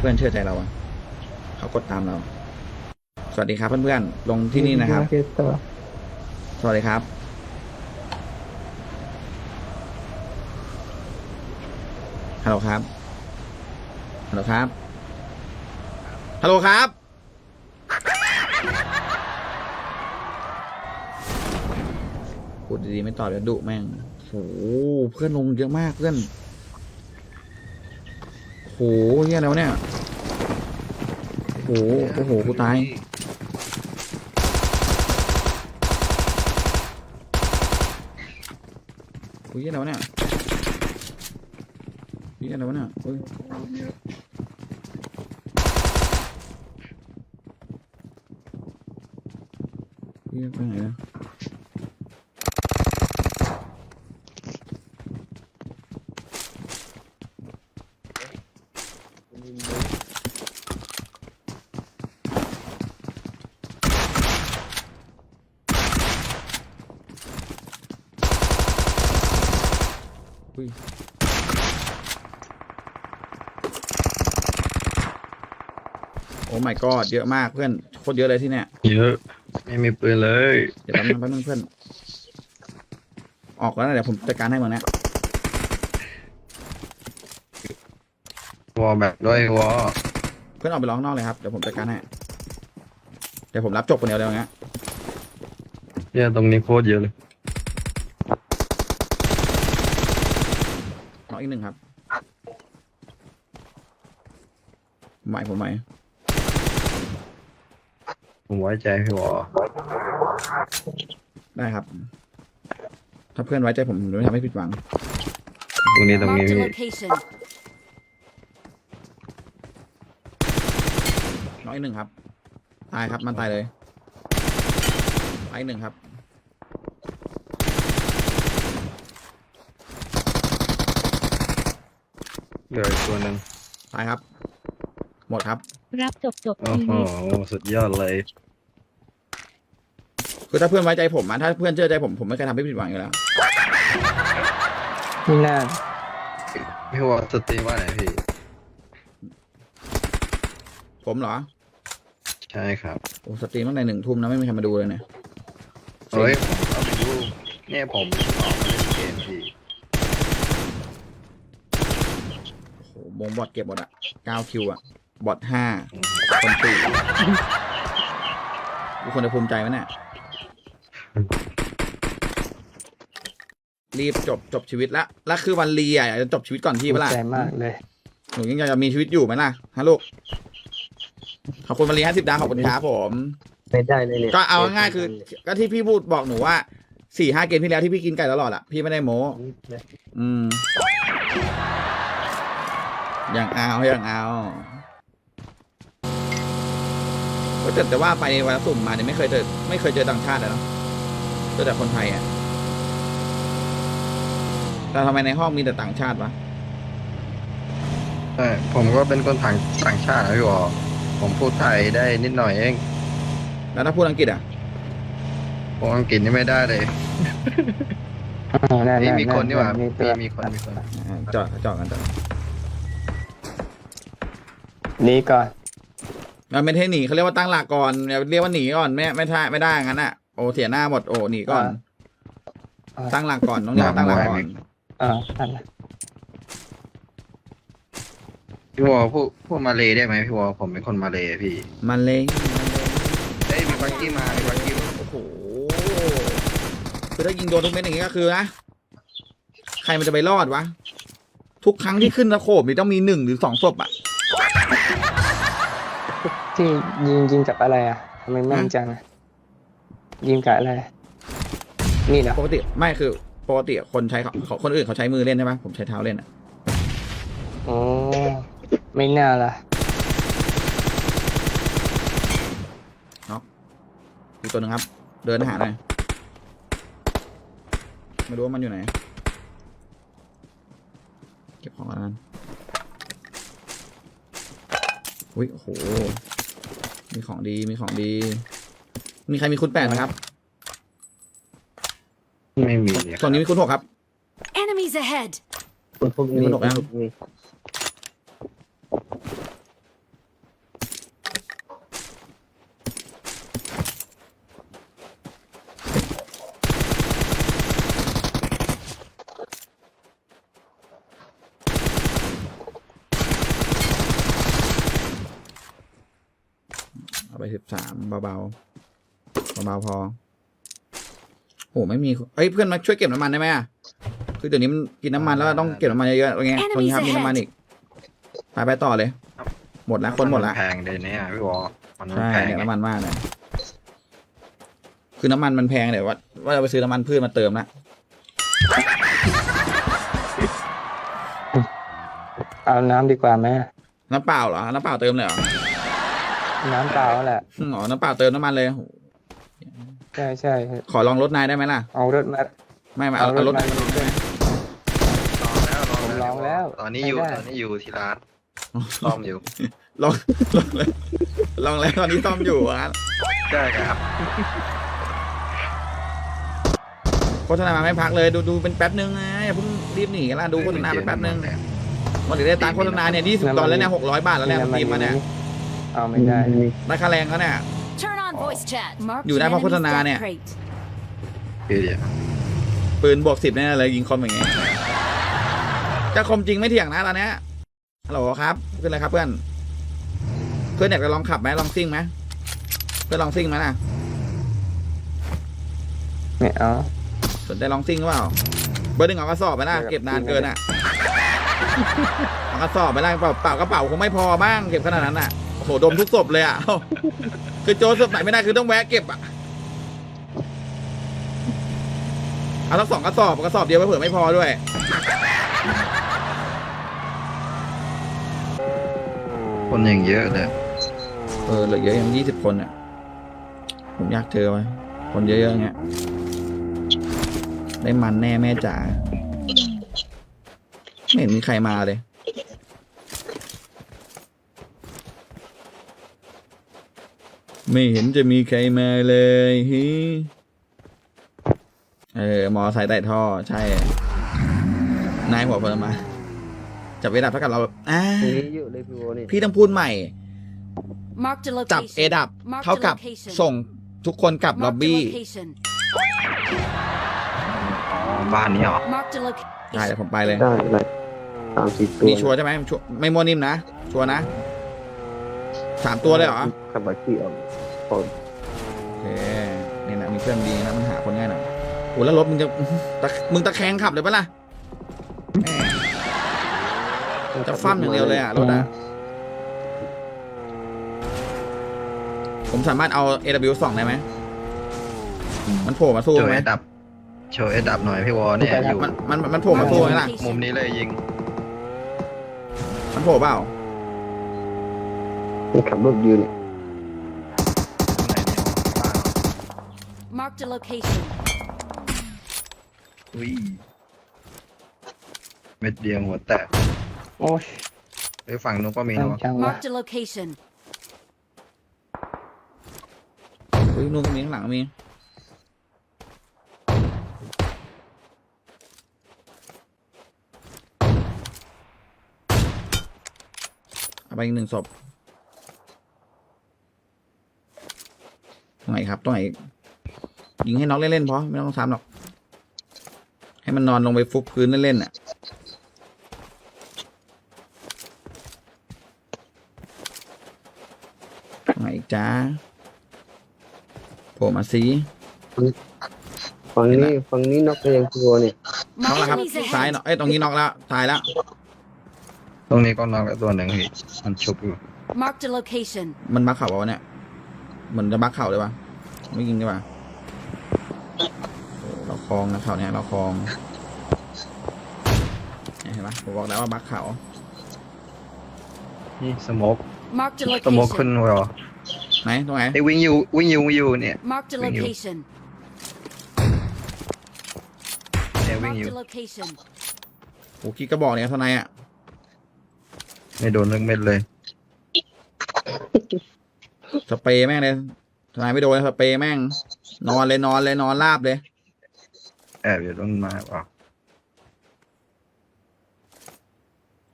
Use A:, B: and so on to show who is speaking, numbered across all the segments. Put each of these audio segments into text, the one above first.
A: เพื่อนเชื่อใจเราอะเขากดตามเรา สวัสดีครับเพื่อนๆลงที่นี่นะครับ
B: เกตต่อ
A: สวัสดีครับ ฮัลโหลครับ ฮัลโหลครับ ฮัลโหลครับ พูดดีๆไม่ตอบเดี๋ยวดุแม่งโหเพื่อนลงเยอะมากเพื่อนโหเฮียแล้วเนี่ยโหโอ้โหกูตายอุ้ยอะไรวเนี่ยอุ้ยอะไรวเนี่ยเฮ้ย อุ้ยโอ้ my god เยอะมากเพื่อนโคตรเยอะเลยที่เนี่ย
C: เยอะ ไม่มีปืนเลย
A: เดี๋ยวแป๊บนึงแป๊บนึงเพื่อน ออกแล้วนะเดี๋ยวผมจัดการให้มึงนะ
C: วอลแบบด้วยวอล
A: เพื่อนออกไปร้องนอกเลยครับเดี๋ยวผมจัดการให้เดี๋ยวผมรับจบคนเดียวเลยอย่างเงี้ย
C: เนี่ยตรงนี้โคตรเยอะเลย
A: องอีกหนึ่งครับผมไหวผมไหว
C: ผมไว้ใจพี่วอล
A: ได้ครับ ถ้าเพื่อนไว้ใจผมผมจะไม่ทำให้ผิดหวัง
C: ตรงนี้ตรงนี้
D: Marked a
C: พี่
D: location.
A: น้องอีกหนึ่งครับ ตายครับ มันตายเลยตายอีกหนึ่งครับ
C: เหลืออีกตัวหนึ่ง
A: ตายครับ หมดครับ
E: รับจบจบ
C: โอ้
E: ชี
C: โห
E: วิต
C: สุดยอดเลย
A: คือถ้าเพื่อนไว้ใจผมอะถ้าเพื่อนเชื่อใจผมผมไม่เคยทำให้ผิดหวังอยู่แล้ว
B: นี่น่า
C: พี่วอลสตรีมว่าไหนพี่
A: ผมเหรอ
C: ใช่ครับ
A: โอ้สตรีมตั้งแต่หนึ่งทุ่มนะไม่มีใครมาดูเลยเนี่ย
C: เฮ้ยผมเอาไปดูเนี่ยผมออกมาเล่นเกม พี่
A: โอ้โหบงบอทเก็บหมดอะเก้าคิวอะบอทห้าคนตีทุกคนจะภูมิใจไหมเนี่ยรีบจบจบชีวิตละแล้วคือวันรีอะอยากจะจบชีวิตก่อนพี่
B: ภู
A: เปะ
B: มิ
A: ล่า
B: ใจมากเลย
A: หนูยังอยากจะมีชีวิตอยู่ไหมล่ะฮะลูกขอบคุณวันรีห้าสิบดาวขอบคุณครับผม
B: ไม่ได้เลยเนี่ย
A: ก็เอาง่ายๆคือ ก็ที่พี่พูดบอกหนูว่าสี่ห้าเกมที่แล้วที่พี่กินไก่ตลอดอะพี่ไม่ได้โม้ อืม อย่างเอาอย่างเอาก็แต่แต่ว่าไปวันสุ่มมาเนี่ยไม่เคยเจอไม่เคยเจอต่างชาติเลยเนาะเจอแต่คนไทยอะแต่ทำไมในห้องมีแต่ต่างชาติวะ
C: ใช่ผมก็เป็นคนต่างต่างชาตินะพี่วอลผมพูดไทยได้นิดหน่อยเอง
A: แล้วถ้าพูดอังกฤษอะ
C: ผมอังกฤษนี่ไม่ได้เลย
B: อ่านั่น
C: นี่
B: นั่น
C: มีคนนี่หว่า
B: มี
C: มี
B: ตัว
C: มีคนมีคน
A: อ่าเจาะเจาะกันเจาะ
B: ห นี่ก่อน
A: มันไม่ใช่หนีเขาเรียกว่าตั้งหลักก่อนอย่าเรียกว่าหนีก่อนไม่ไม่ได้ไม่ได้งั้นอะโอ้เสียหน้าหมดโอ้หนีก่อน
B: อ่า
A: ตั้งหลักก่อนต้องเรียกว่าตั้งหลักก่อน
B: อ่านั่นแหละ
C: พี่วอลพูดพูดมาเลยได้ไหมพี่วอลผมเป็นคนมาเลยพี่
A: มันเลย
C: เอ้ยมีบักกี้มามีบักกี้มา
A: โอ้โหคือถ้ายิงโดนทุกเม็ดอย่างงี้ก็คือนะใครมันจะไปรอดวะทุกครั้งที่ขึ้นตะโขบนี่ต้องมีหนึ่งหรือสองศพอะ
B: ที่ยิงยิงกับอะไรอะทำไมแม่นจังอะยิงกับอะไร นี่เหรอ
A: ปกติไม่คือปกติคนใช้เขาเขาคนอื่นเขาใช้มือเล่นใช่ไหมผมใช้เท้าเล่นอะ
B: โอ้ไม่น่าล่ะ
A: อีกตัวหนึ่งครับ เดินหาหน่อยไม่รู้ว่ามันอยู่ไหน เก็บของก่อนแล้วกันอุ้ยโอ้โห มีของดี มีของดี มีใครมีคุณแปดไหมครับ
C: ไม่มีเลย
A: ตอนนี้มีคุณหกครับ
D: Enemies ahead.
A: มีคุณหกยัง ไปสิบสาม เบาๆเบาๆพอโอ้ไม่มีเอ้ยเพื่อนมาช่วยเก็บน้ำมันได้ไหมอะคือเดี๋ยวนี้มันกินน้ำมันแล้วต้องเก็บน้ำมันเยอะๆอะไรเงี้ยตรงนี้ครับมีน้ำมันอีกไปไปต่อเลย หมดแล้วคนหมดละ
C: แพงเลยเนี่ยพี่วอมัน
A: ใช่
C: แพง
A: เนี่ย
C: ไง
A: น้ำมันมากเลยคือน้ำมันมันแพงเดี๋ยวว่าว่าจะไปซื้อน้ำมันพืชมาเติมละ
B: เอาน้ำดีกว่าไหม
A: น้ำเปล่าเหรอ น้ำเปล่าเติมเลยเหรอ
B: น้ำเปล่าแหละ
A: อ๋อน้ำเปล่าเติมน้ำมันเลย
B: ใช่ใช่
A: ขอลองรถนายได้ไหมล่ะ
B: เอารถมา
A: ไม่ไม่เอาเอารถ
B: เอารถมา
A: ได้ไหม
B: ผมลองแล้ว
C: ตอนนี้อยู่
B: ไม่ได้
C: ตอนนี้อยู่ที่ร้านซ่อมอยู่
A: ลองลองเลยลองแล้วตอนนี้ซ่อมอยู่อะ
C: ได้ครับ
A: โฆษณามาไม่พักเลยดูดูเป็นแป๊บนึงนะอย่าเพิ่งรีบหนีกันละดูโฆษณาเป็นแป๊บนึงวันนี้ได้ตังค์โฆษณาเนี่ยยี่สิบตอนแล้วเนี่ยหกร้อยบาทแล้วเนี่ยผมทีมมาเนี่ย
B: เอาไม่ได้
A: ได้ค่าแรงแล้วเนี่ย
D: Turn on voice chat. Marked
A: อยู่ได้เพราะ
D: an enemy's
A: โฆษณาเนี่ย
D: death crate.
C: คือเดี๋ยว
A: ปืนบวกสิบแน่เลยยิงคอมอย่างเงี้ยจะคมจริงไม่เถียงนะตอนเนี้ยฮัลโหลครับขึ้นเลยครับเพื่อน เพื่อนอยากจะลองขับไหมลองซิ่งไหมเพื่อนลองซิ่งไหมล่ะ
B: ไม่เอา
A: สนใจลองซิ่งหรือเปล่า เบอร์หนึ่งเอากระสอบไปล่ะ
B: เบอร์
A: เก็บนานเกินอะ เอากระสอบไปล่ะเปล่าเปล่ากระเป๋าคงไม่พอบ้างเก็บขนาดนั้นอะ โอ้โหดมทุกศพเลยอะ คือโจรศพไหนไม่ได้คือต้องแวะเก็บอะเอาทั้งสองกระสอบกระสอบเดียวไปเผื่อไม่พอด้วย
C: คนอย่างเยอะเลย
A: เออเหลือเยอะยังยี่สิบคนอะ ผมอยากเจอไว้คนเยอะๆอย่างเงี้ยได้มันแน่แม่จ๋าไม่เห็นมีใครมาเลย ไม่เห็นจะมีใครมาเลยฮิเออมอไซค์ใต้ท่อใช่ นายหัวเพลินมา จับเวลาเท่ากับเราแบบอ่า
B: นี่อยู่เลยพี่โวนี่
A: พี่ต้องพูดใหม่
D: Marked a
A: จับ
D: location.
A: เอดับ
D: Marked
A: เท่า
D: a
A: กับ
D: location.
A: ส่งทุกคนกลับล็อบ
D: Marked a
A: บี้
D: location.
C: อ๋อบ้านนี้เหรอ
D: Marked a location.
A: ได้เดี๋ยวผมไปเลย
E: ได้เลยสามสี่ตัว
A: มีชัวร์ใช่ไหมชัวร์ไม่มั่วนิ่มนะ ชัวร์นะ สามตัวเลยเหรอ
E: ขับบัคกี้ออก
A: โอเคนี่นะมีเพื่อนดีนะมันหาคนง่ายหน่อยโอ้แล้วรถมึงจะตะมึงตะแคงขับเลยปะล่ะแหมจะฟั่มอย่างเดียวเลยอะรถอะ ผมสามารถเอา AW 2ได้ไหม มันโผล่มาสู้
C: โชว์
A: ไหม
C: เอดับ โชว์เอดับหน่อยพี่วอเนี่ยอยู่
A: มันมันมันโผล่มาสู้ไหมล่ะ
C: มุมนี้เลยยิง
A: มันโผล่เปล่า
E: มันขับรถยืน
C: ตรงไหนเนี่ยบ้านเหรอ
D: Marked a location.
C: อุ้ยเม็ดเดียวหัวแตก
B: โอ้ย
C: ไปฝั่งนู้นก็มี
B: ตั้
C: นะ
B: ง
C: วะ
B: จังวะ
D: Marked a location.
A: เฮ้ยนู่นก็มีข้างหลังก็มีเอาไปอีกหนึ่งศพ รงไหนครับตรงไหนยิงให้น้องเล่นๆพอไม่ต้องซ้ำหรอก ให้มันนอนลงไปฟุบพื้นเล่นๆน่ะตรงไหนอีกจ้าโผล่มาสิ
E: ฝั่งนี้ฝั่งนี้นอกไปยังพี่โวนี่
A: น็อกแล้วครับ
D: Enemies
A: ซ้าย
D: ahead.
A: เนาะเอ้ยตรงนี้น็อกแล้วตายแล้ว
C: ตรงนี้ก็นอกแล้วตัวหนึ่งพี่มันชุบอยู่
D: Marked a location.
A: มันบักเข่าวะเนี่ยเห มือนจะบักเข่าเลยปะไม่ยิงดีกว่าโอ้เราคลองนะเข่าเนี่ยเราคลองเนี่ยเห็นปะผมบอกแล้วว่าบักเข่า
C: นี่สโมก
D: Marked a
C: สโมกขึ้น
D: location.
C: หัว
A: ไหนตรงไหน
C: ไอ้วิ่งอยู่วิ่งอยู่วิ่งอยู่เนี่ย
D: Marked a
C: Thank you.
D: location.
C: เนี่ยวิ่งอยู่
D: Marked a location.
A: โอ้คิดกระบอกเนี่ยเท่าไหร่อะ
C: ไม่โดนเรื่องเม็ดเลย
A: สเปรย์แม่งเลยทนายไม่โดนสเปรย์แม่ง นอนเลยนอนเลยนอนราบเลย
C: แอบอยู่ต้นไม้เปล่า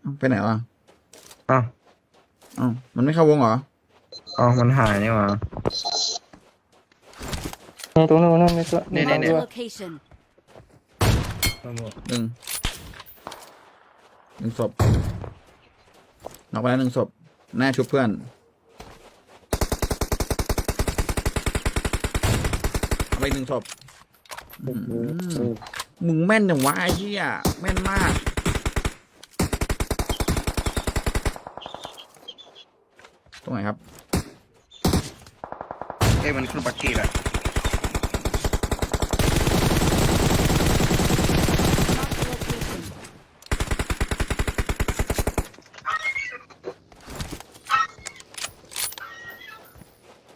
A: เอ้าไปไหนวะ
C: อ้าว
A: เอ้ามันไม่เข้าวงเหรอ
C: อ้าวมันหายนี่หว่า
B: ตรงนู้นตรงนู้นมีตัว
C: นี่
B: มี
C: นี่
B: ตัว
D: Marked a location.
C: สโมก
A: หนึ่งหนึ่งศพนอกไปแล้วหนึ่งศพแน่ชุบเพื่อน เอา ไปหนึ่งศพอื้อหือ
E: อืม
A: มึงแม่นอย่างวะไอ้เหี้ยแม่นมาก ตรงไหนครับ
C: เอ้ยมันคือปักกี้แหละ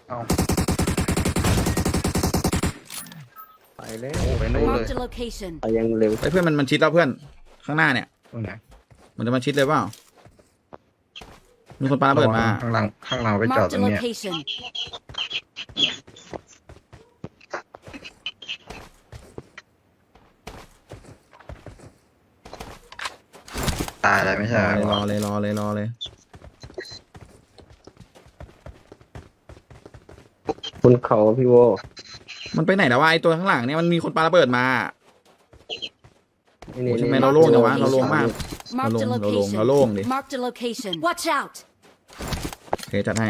E: ไป แล้ว
C: โอ้ไปนู่นเลย
D: Marked a location.
E: ไปยังเร็ว
A: ไอ้เพื่อนมันมันชิดแล้วเพื่อนข้างหน้าเนี่ย
C: ตรงไหน
A: มันจะมาชิดเลยเปล่ามีคนปาระเบิดมา
C: ข้างหลังข้างหลังไปจอด
D: Marked
C: ต
D: a
C: รงเนี้ย
D: location.
C: ตายอะไรไม่
A: ร
C: ใช่
A: อ
C: เห
A: เลยร
C: ร
A: อ
C: อ
A: เลยรอเลยรอเลย
E: บนเขาพี่โว
A: มันไปไหนแล้ววะไอ้ตัวข้างหลังเนี่ยมันมีคนปาระเบิดมา
E: นี่นี่
A: โอ้ยทำไม
E: นี่
A: เราโล่งจังวะเราโล่งมาก
D: Marked a
A: เราลงเราลง
D: location.
A: เราโล่งดิ
D: Marked a location. Watch out!
A: โอเคจัดให้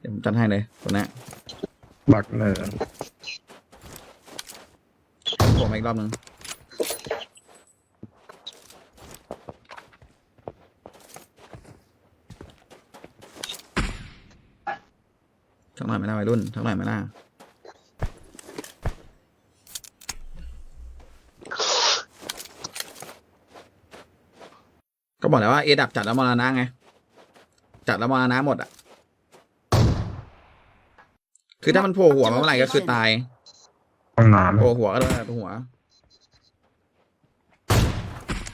A: เดี๋ยวผมจัดให้เลยตัวเนี้ย
C: บักเนิน
A: ผมมาอีกรอบหนึ่ง ทักหน่อยไหม่น่าวัยรุ่นทักหน่อยไหม่น่าก็บอกแล้วว่าเอดับจัดแล้วมรณะไง จัดแล้วมรณะหมดอะ คือถ้ามันโผล่หัวมาเมื่อไหร่ก็คือตาย
C: ห้องน้
A: โผล่หัวก็โดนตัวหัว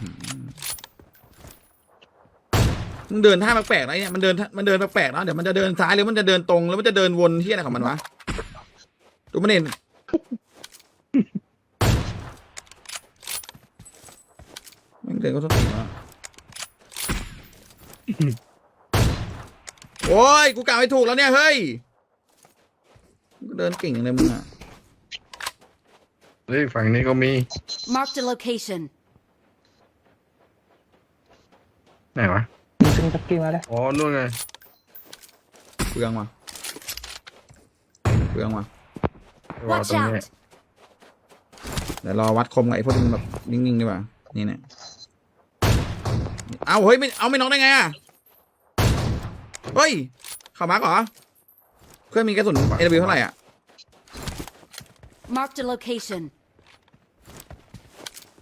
A: อืม มึงเดินท่าแปลกๆนะเนี่ยมันเดินท่ามันเดินแปลกๆนะเดี๋ยวมันจะเดินซ้ายหรือมันจะเดินตรงแล้วมันจะเดินวนที่อะไรของมันวะดูมันเห็นมันเดินก็ต้องตีวะโอ้ยกูกล่าวให้ถูกแล้วเนี่ยเฮ้ยมึงเดินเก่งอย่างเลยมึงอะำ
C: เฮ้ยฝั่งนี้ก็มี
D: Marked a location.
C: ไหนวะ
B: มีขึ้นปักกี้มาแล้ว
C: อ๋อนู่นไง
A: เปลืองว่ะเปลืองว่ะ
C: รอ
D: Watch
C: ตรงนี้
D: out!
A: เดี๋ยวรอวัดคมกับไอ้พวกที่มันแบบนิ่งๆดีกว่านี่เนี่ยเอาเฮ้ยไม่เอาไม่น็อกได้ไงอะเฮ้ยเข้ามาร์กเหรอเพื่อนมีกระสุนเอวเท่าไหร่อะ
D: Marked a location.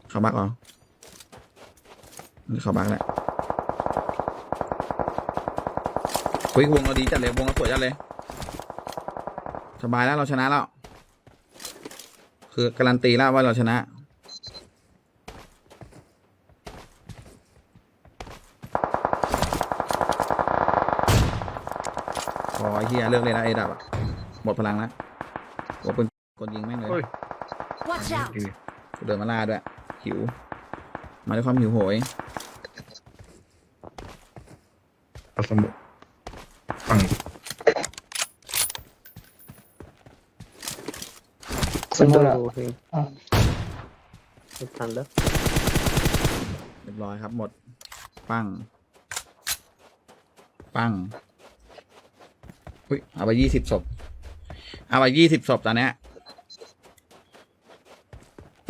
A: เข้ามาร์กเหรอนี่เข้ามาร์กแหละ เฮ้ยวงเราดีจัดเลยวงเราสวยจัดเลย สบายแล้วเราชนะแล้ว คือการันตีแล้วว่าเราชนะพอไอ้เฮียเลิกเลยนะไอ้ดับอะหมดพลังแล้วโอ้เป็นกดยิงแม่งเลย
C: เฮ้ย
D: Watch out!
A: กูเดินมาล่าด้วย หิว มาด้วยความหิวโหย
C: ผสม ฝั่ง
B: สมมติแล้ว
E: โอเค
B: อะ
E: ไม่ทันแล้ว
A: เรียบร้อยครับหมด ปั้ง ปั้งอุ้ยเอาไปยี่สิบศพเอาไปยี่สิบศพตอนเนี้ย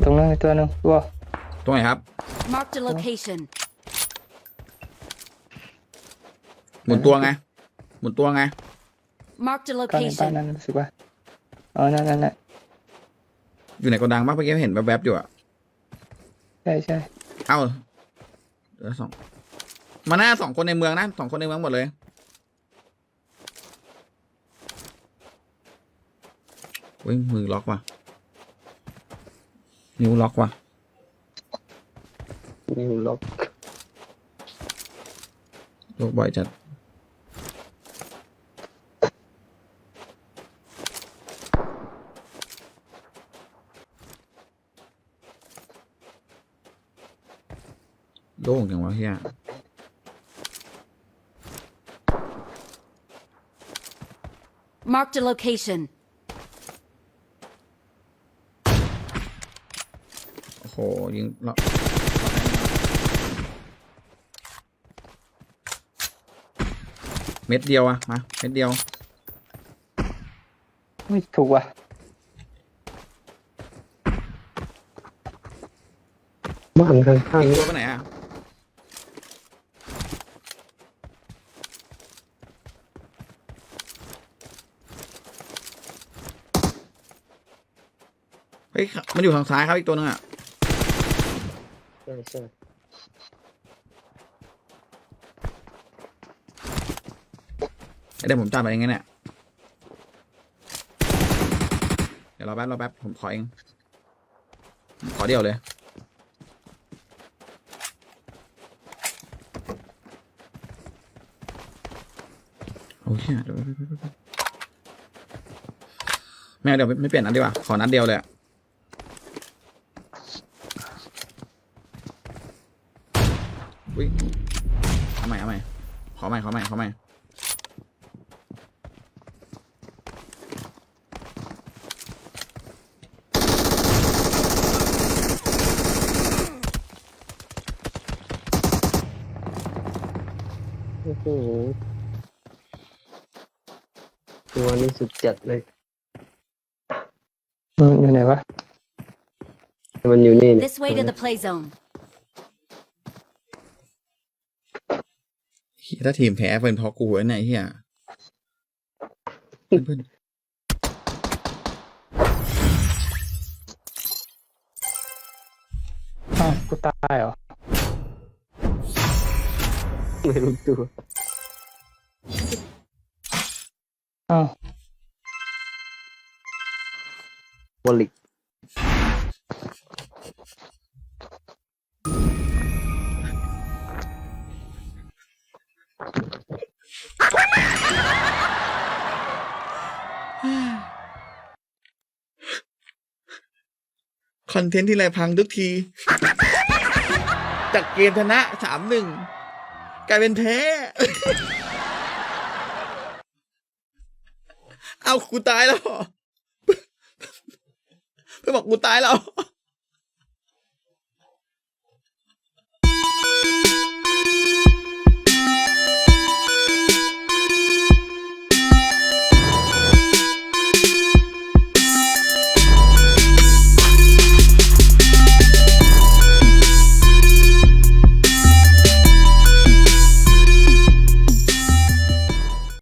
B: ตรงนั้นมีตัวหนึ่งตัว
A: ตรงไหนครับ
D: Marked a location.
A: หมุนตัวไงห มุนตัวไง
D: Marked a
B: ก้อนในบ้าน
D: location.
B: นั้นรู้สึกว่าอ๋อนั่นนั่นนั่น
A: อยู่ไหนโกดังบ้างเมื่อกี้เห็นแวบๆอยู่อะ
B: ใช่ใช่
A: เอ้าเหลือสองมาหน้าสองคนในเมืองนะสองคนในเมืองหมดเลยอุ้ยมือล็อกว่ะ นิ้วล็อกว่ะ
E: นิวล็อก
A: โลกบ่อยจัด โล่งจังวะเฮีย
D: Marked a location.
A: โอ้โห ยิงล็อกเม็ดเดียวอะมา เม็ดเดียว
B: ไม่ถูกว่ะ
E: บ้านข้าง
A: อีก
E: ๆ
A: ตั
E: นี่
A: วไปไหนอะเฮ้ ยมันอยู่ทางซ้ายครับอีกตัวนึงอะ
E: ใช่ใช่
A: เดี๋ยวผมจับไปเองไงเนี่ยเดี๋ยวรอแป๊บรอแป๊บผมขอเองผมขอเดียวเลยโอ้ยเดี๋ยวไม่เอาเดี๋ยวไม่เปลี่ยนนัดดีกว่า ขอนัดเดียวเลยอะอุ้ยเอาใหม่เอาใหม่ ขอใหม่ขอใหม่ขอใหม่
E: โอ้โหตัวนี้สุดจัดเลย
B: อืมอยู่ไหนวะ
E: มันอยู่นี่เนี่ย
D: This way to the play zone.
A: เหี้ย ถ้าทีมแพ้เป็นเพราะกูไอ้เนี่ยไอ้เฮียเพื่อน
B: อ้าวกูตายเหรอ
E: ไม่รู้ตัว
B: อ้าว
E: วอลิก
A: ทนต์ที่ไรพังทุกที จากเกมชนะสามหนึ่งกลายเป็นแพ้ เอากูตายแล้วเพื่บอกกูตายแล้ว